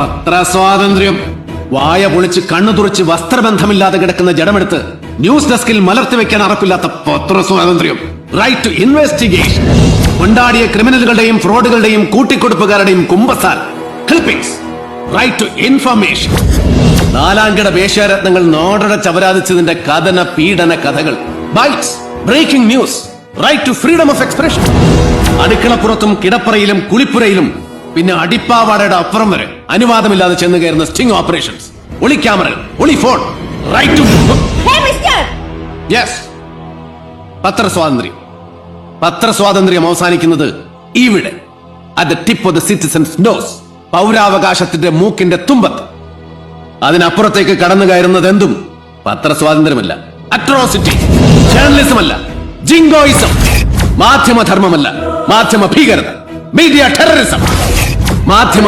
പത്രസ്വാതന്ത്ര്യം വായ പൊളിച്ച് കണ്ണു തുറച്ച് വസ്ത്രബന്ധമില്ലാതെ കിടക്കുന്ന ജഡമെടുത്ത് ന്യൂസ് ഡെസ്കിൽ മലർത്തി വെക്കാൻ അറപ്പില്ലാത്ത പത്ര സ്വാതന്ത്ര്യം. റൈറ്റ് ടു ഇൻവെസ്റ്റിഗേഷൻ കൊണ്ടാടിയ ക്രിമിനലുകളുടെയും ഫ്രോഡുകളുടെയും കൂട്ടിക്കൊടുപ്പുകാരുടെയും കുമ്പസാൽ. ക്ലിപ്പിംഗ്സ് റൈറ്റ് ടു ഇൻഫർമേഷൻ നാലാംകിട വേശ്യാരത്നങ്ങൾ നോടട ചവരാതിച്ചതിന്റെ കഥന പീഡന കഥകൾ. Bytes breaking news right to freedom of expression അടുക്കളപ്പുറത്തും കിടപ്പറയിലും കുളിപ്പുരയിലും പിന്നെ അടിപ്പാവാടയുടെ അപ്പുറം വരെ അനുവാദമില്ലാതെ ചെന്ന് കയറുന്ന സ്റ്റിംഗ് ഓപ്പറേഷൻസ്. ഒളി ക്യാമറകൾ ഒളി ഫോൺ റൈറ്റ് ടു യെസ് പത്രസ്വാതന്ത്ര്യം പത്രസ്വാതന്ത്ര്യം അവസാനിക്കുന്നത് ഇവിടെ. At the tip of the citizen's nose പൗരാവകാശത്തിന്റെ മൂക്കിന്റെ തുമ്പത്ത്. അതിനപ്പുറത്തേക്ക് കടന്നു കയറുന്നത് എന്തും പത്രസ്വാതന്ത്ര്യമല്ല അട്രോസിറ്റി ജേർണലിസം അല്ല. ജിങ്കോയിസം മാധ്യമധർമ്മമല്ല. മാധ്യമ ഭീകരത മീഡിയ ടെററിസം മാധ്യമ